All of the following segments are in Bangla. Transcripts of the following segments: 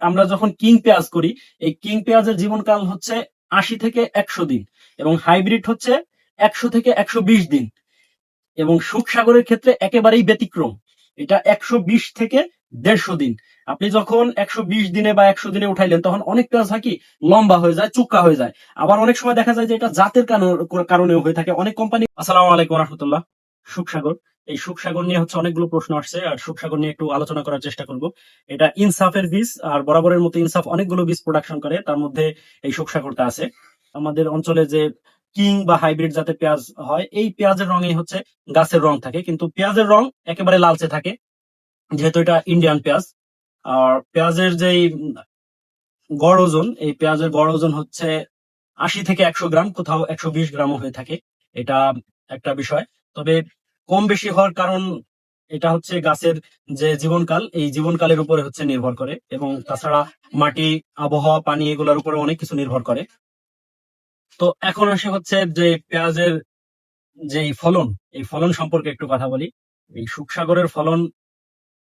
আমরা যখন কিং পেঁয়াজ করি, এই কিং পেঁয়াজের জীবনকাল হচ্ছে আশি থেকে একশো দিন এবং হাইব্রিড হচ্ছে একশো থেকে একশো বিশ দিন এবং সুখসাগরের ক্ষেত্রে একেবারেই ব্যতিক্রম। এটা একশো বিশ থেকে দেড়শো দিন। আপনি যখন একশো বিশ দিনে বা একশো দিনে উঠাইলেন, তখন অনেক পেঁয়াজ হয় কি লম্বা হয়ে যায়, চুক্কা হয়ে যায়। আবার অনেক সময় দেখা যায় যে এটা জাতের কারণ- কারণেও হয়ে থাকে। অনেক কোম্পানি আসসালাম আলাইকুম রহমতুল্লাহ। সুখসাগর। এই সুখসাগর নিয়ে হচ্ছে অনেকগুলো প্রশ্ন আসছে, আর সুখসাগর নিয়ে একটু আলোচনা করার চেষ্টা করব। এটা ইনসাফের বীজ, আর বরাবরের মতো ইনসাফ অনেকগুলো বীজ প্রোডাকশন করে, তার মধ্যে এই সুখসাগরটা আছে। আমাদের অঞ্চলে যে কিং বা হাইব্রিড যাতে পেঁয়াজ হয়, এই পেঁয়াজের রঙেই হচ্ছে গাছের রং থাকে, কিন্তু পেঁয়াজের রং একেবারে লালচে থাকে, যেহেতু এটা ইন্ডিয়ান পেঁয়াজ। আর পেঁয়াজের যেই গড় ওজন, এই পেঁয়াজের গড় ওজন হচ্ছে আশি থেকে একশো গ্রাম, কোথাও একশো বিশ গ্রামও হয়ে থাকে। এটা একটা বিষয়। তবে কম বেশি হওয়ার কারণ এটা হচ্ছে গাছের যে জীবনকাল, এই জীবনকালের উপরে হচ্ছে নির্ভর করে এবং তাছাড়া মাটি, আবহাওয়া, পানি এগুলোর উপরে অনেক কিছু নির্ভর করে। তো এখন আসে হচ্ছে যে পেঁয়াজের যে ফলন, এই ফলন সম্পর্কে একটু কথা বলি। এই সুখসাগরের ফলন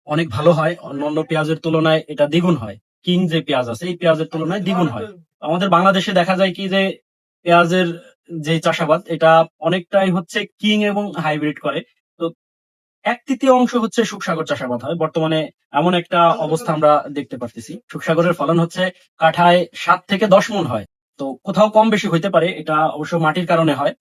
অনেক ভালো হয়, অন্যান্য পেঁয়াজের তুলনায় এটা দ্বিগুণ হয়। কিং যে পেঁয়াজ আছে, এই পেঁয়াজের তুলনায় দ্বিগুণ হয়। আমাদের বাংলাদেশে দেখা যায় কি যে পেঁয়াজের যে চাষাবাদ, এটা অনেকটাই হচ্ছে কিং এবং হাইব্রিড করে। তো এক তৃতীয় অংশ হচ্ছে সুখসাগর চাষাবাদ হয়। বর্তমানে এমন একটা অবস্থা আমরা দেখতে পারতেছি। সুখসাগরের ফলন হচ্ছে কাঠায় সাত থেকে দশ মন হয়। তো কোথাও কম বেশি হইতে পারে, এটা অবশ্য মাটির কারণে হয়।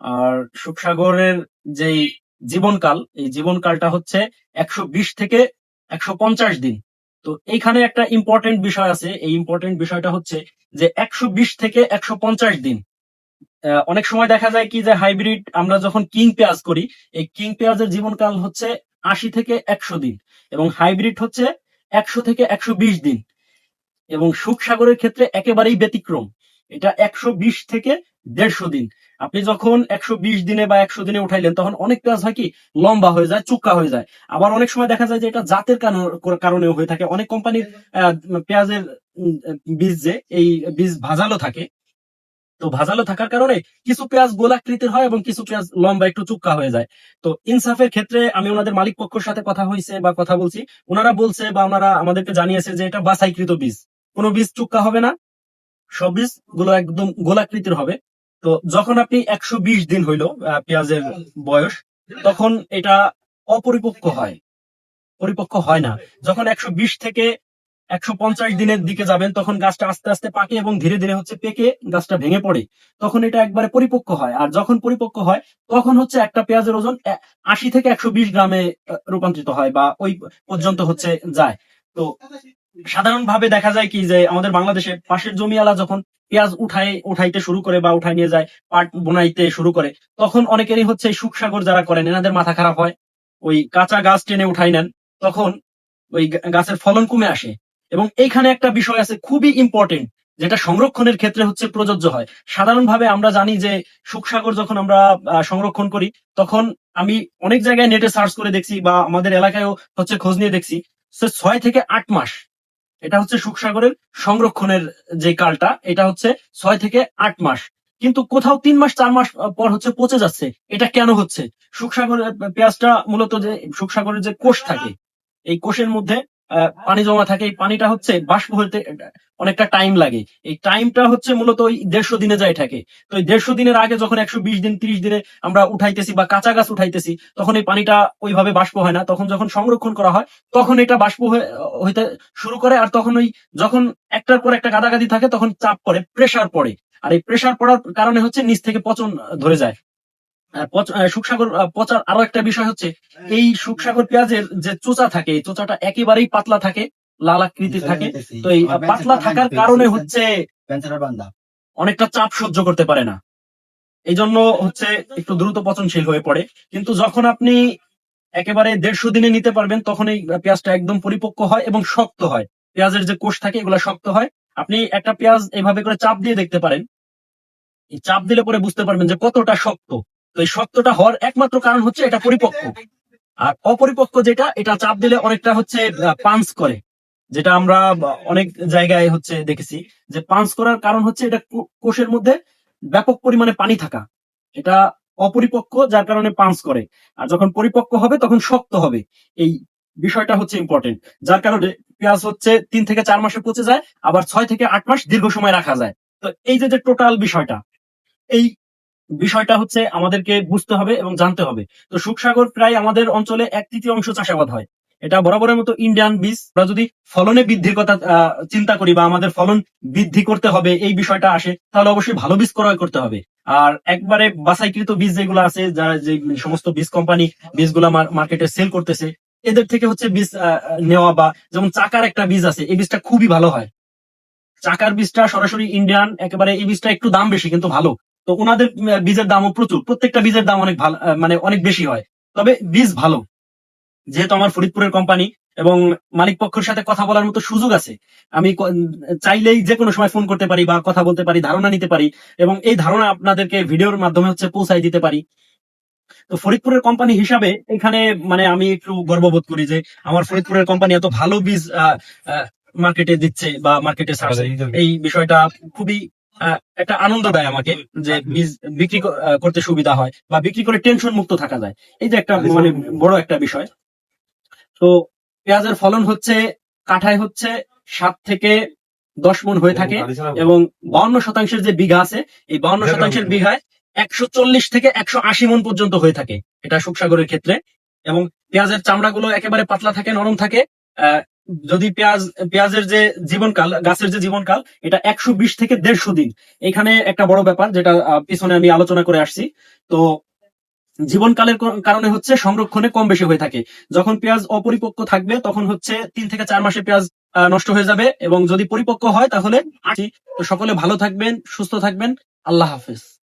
আর সুখসাগরের যেই জীবনকাল, এই জীবনকালটা হচ্ছে একশো বিশ থেকে একশো পঞ্চাশ দিন। তো এইখানে একটা ইম্পর্টেন্ট বিষয় আছে। এই ইম্পর্টেন্ট বিষয়টা হচ্ছে যে একশো বিশ থেকে একশো পঞ্চাশ দিন অনেক সময় দেখা যায় কি যে হাইব্রিড আমরা যখন কিং পেঁয়াজ করি, এই কিং পেঁয়াজের জীবনকাল হচ্ছে আশি থেকে একশো দিন এবং হাইব্রিড হচ্ছে একশো থেকে একশো বিশ দিন এবং সুখসাগরের ক্ষেত্রে একেবারেই ব্যতিক্রম। এটা একশো বিশ থেকে দেড়শো দিন। আপনি যখন একশো বিশ দিনে বা একশো দিনে উঠাইলেন, তখন অনেক পেঁয়াজ হয় কি লম্বা হয়ে যায়, চুক্কা হয়ে যায়। আবার অনেক সময় দেখা যায় যে এটা জাতের কারণ- কারণেও হয়ে থাকে। অনেক কোম্পানির পেঁয়াজের বীজ যে, এই বীজ ভাজালো থাকে। তো ভাজালো থাকার কারণে কিছু পেঁয়াজ গোলাকৃতির হয় এবং কিছু পেঁয়াজ লম্বা একটু চুক্কা হয়ে যায়। তো ইনসাফের ক্ষেত্রে আমি ওনাদের মালিক পক্ষের সাথে কথা হয়েছে বা কথা বলছি। ওনারা বলছে বা ওনারা আমাদেরকে জানিয়েছে যে এটা বাছাইকৃত বীজ। কোনো বীজ চুক্কা হবে না। সব বীজগুলো একদম গোলাকৃতির হবে। তো যখন আপনি একশো বিশ দিন হইল পেঁয়াজের বয়স, তখন এটা অপরিপক্ক হয়। পরিপক্ক হয় না। যখন একশো বিশ থেকে একশো পঞ্চাশ দিনের দিকে যাবেন, তখন গাছটা আস্তে আস্তে পাকে এবং ধীরে ধীরে হচ্ছে পেকে গাছটা ভেঙে পড়ে। তখন এটা একবারে পরিপক্ক হয়। আর যখন পরিপক্ক হয়, তখন হচ্ছে একটা পেঁয়াজের ওজন আশি থেকে একশো বিশ গ্রামে রূপান্তরিত হয় বা ওই পর্যন্ত হচ্ছে যায়। তো সাধারণভাবে দেখা যায় কি যে আমাদের বাংলাদেশে পাশের জমিওয়ালা যখন পেঁয়াজ উঠায়, উঠাইতে শুরু করে বা উঠাই নিয়ে যায়, পাট বোনাইতে শুরু করে, তখন অনেকেরই হচ্ছে সুখসাগর যারা করেন, এনাদের মাথা খারাপ হয়। ওই কাঁচা গাছ টেনে উঠাই নেন, তখন ওই গাছের ফলন কমে আসে। এবং এইখানে একটা বিষয় আছে খুবই ইম্পর্টেন্ট যেটা সংরক্ষণের ক্ষেত্রে হচ্ছে প্রযোজ্য হয়। সাধারণভাবে আমরা জানি যে সুখসাগর যখন আমরা সংরক্ষণ করি, তখন আমি অনেক জায়গায় নেটে সার্চ করে দেখছি বা আমাদের এলাকায়ও হচ্ছে খোঁজ নিয়ে দেখছি ছয় থেকে আট মাস এটা হচ্ছে সুখসাগরের সংরক্ষণের যে কালটা, এটা হচ্ছে ছয় থেকে আট মাস। কিন্তু কোথাও তিন মাস, চার মাস পর হচ্ছে পচে যাচ্ছে, এটা কেন হচ্ছে? সুখসাগরের পেঁয়াজটা মূলত যে, সুখসাগরের যে কোষ থাকে, এই কোষের মধ্যে পানি জমা থাকে। এই পানিটা হচ্ছে বাষ্প হতে অনেকটা টাইম লাগে। এই টাইমটা হচ্ছে মূলত ওই দেড়শো দিনে যায় থাকে। তো এই দেড়শো দিনের আগে যখন একশো বিশ দিন, তিরিশ দিনে আমরা উঠাইতেছি বা কাঁচা গাছ উঠাইতেছি, তখন এই পানিটা ওইভাবে বাষ্প হয় না। তখন যখন সংরক্ষণ করা হয়, তখন এটা বাষ্প হইতে শুরু করে আর তখন ওই যখন একটার পর একটা গাদাগাদি থাকে, তখন চাপ পড়ে প্রেসার পড়ে। আর এই প্রেসার পড়ার কারণে হচ্ছে নিচ থেকে পচন ধরে যায়। সুখসাগর পচার আরও একটা বিষয় হচ্ছে এই সুখসাগর পেঁয়াজের যে চোচা থাকে এই চোচাটা একেবারেই পাতলা থাকে লাল আকৃতির থাকে। তো এই পাতলা থাকার কারণে হচ্ছে অনেকটা চাপ সহ্য করতে পারে না। এই জন্য হচ্ছে একটু দ্রুত পচনশীল হয়ে পড়ে। কিন্তু যখন আপনি একেবারে দেড়শো দিনে নিতে পারবেন তখন এই পেঁয়াজটা একদম পরিপক্ক হয় এবং শক্ত হয়। পেঁয়াজের যে কোষ থাকে এগুলো শক্ত হয়। আপনি একটা পেঁয়াজ এভাবে করে চাপ দিয়ে দেখতে পারেন। চাপ দিলে পরে বুঝতে পারবেন যে কতটা শক্ত। তো এই শক্তটা হওয়ার একমাত্র কারণ হচ্ছে এটা পরিপক্ক। আর অপরিপক্ক যেটা, এটা চাপ দিলে অনেকটা হচ্ছে পাঞ্চ করে। যেটা আমরা অনেক জায়গায় হচ্ছে দেখেছি যে পাঞ্চ করার কারণ হচ্ছে এটা কোষের মধ্যে ব্যাপক পরিমাণে পানি থাকা। এটা অপরিপক্ক, যার কারণে পাঞ্চ করে। আর যখন পরিপক্ক হবে, তখন শক্ত হবে। এই বিষয়টা হচ্ছে ইম্পর্টেন্ট যার কারণে পেঁয়াজ হচ্ছে তিন থেকে চার মাসে পচে যায়, আবার ছয় থেকে আট মাস দীর্ঘ সময় রাখা যায়। তো এই যে যে টোটাল বিষয়টা, এই বিষয়টা হচ্ছে আমাদেরকে বুঝতে হবে এবং জানতে হবে। তো সুখসাগর প্রায় আমাদের অঞ্চলে এক তৃতীয় অংশ চাষাবাদ হয়। এটা বরাবরের মতো ইন্ডিয়ান বীজ। আমরা যদি ফলনে বৃদ্ধির কথা চিন্তা করি বা আমাদের ফলন বৃদ্ধি করতে হবে, এই বিষয়টা আসে, তাহলে অবশ্যই ভালো বীজ ক্রয় করতে হবে। আর একবারে বাছাইকৃত বীজ যেগুলো আছে যারা যে সমস্ত বীজ কোম্পানি বীজগুলা মার্কেটে সেল করতেছে, এদের থেকে হচ্ছে বীজ নেওয়া বা যেমন চাকার একটা বীজ আছে, এই বীজটা খুবই ভালো হয়। চাকার বীজটা সরাসরি ইন্ডিয়ান একেবারে এই বীজটা একটু দাম বেশি, কিন্তু ভালো। তো ওনাদের বীজের দামও প্রচুর। প্রত্যেকটা বীজের দাম অনেক ভালো মানে অনেক বেশি হয়। তবে বীজ ভালো। যেহেতু আমার ফরিদপুরের কোম্পানি এবং মালিক পক্ষের সাথে কথা বলার মতো সুযোগ আছে আমি চাইলেই যে কোনো সময় ফোন করতে পারি বা কথা বলতে পারি ধারণা নিতে পারি এবং এই ধারণা আপনাদেরকে ভিডিওর মাধ্যমে হচ্ছে পৌঁছাই দিতে পারি। তো ফরিদপুরের কোম্পানি হিসাবে এখানে মানে আমি একটু গর্ববোধ করি যে আমার ফরিদপুরের কোম্পানি এত ভালো বীজ মার্কেটে দিচ্ছে বা মার্কেটে ছাড়ছে। এই বিষয়টা খুবই একটা আনন্দ দেয় আমাকে যে বীজ বিক্রি করতে সুবিধা হয় বা বিক্রি করে টেনশন মুক্ত থাকা যায়। এই যে একটা মানে বড় একটা বিষয়। তো পেঁয়াজের ফলন হচ্ছে কাঠায় হচ্ছে সাত থেকে দশ মন হয়ে থাকে এবং বাউন্ন শতাংশের যে বিঘা আছে এই বাউন্ন শতাংশের বিঘায় একশো চল্লিশ থেকে একশো আশি মন পর্যন্ত হয়ে থাকে। এটা সুখসাগরের ক্ষেত্রে। এবং পেঁয়াজের চামড়াগুলো একেবারে পাতলা থাকে নরম থাকে। আহ, যদি পেঁয়াজ, পেঁয়াজের যে জীবনকাল, গাছের যে জীবনকাল, এটা একশো বিশ থেকে দেড়শো দিন। এখানে একটা বড় ব্যাপার যেটা পিছনে আমি আলোচনা করে আসছি। তো জীবনকালের কারণে হচ্ছে সংরক্ষণে কম বেশি হয়ে থাকে। যখন পেঁয়াজ অপরিপক্ক থাকবে, তখন হচ্ছে তিন থেকে চার মাসে পেঁয়াজ নষ্ট হয়ে যাবে এবং যদি পরিপক্ক হয়, তাহলে সকলে ভালো থাকবেন, সুস্থ থাকবেন। আল্লাহ হাফেজ।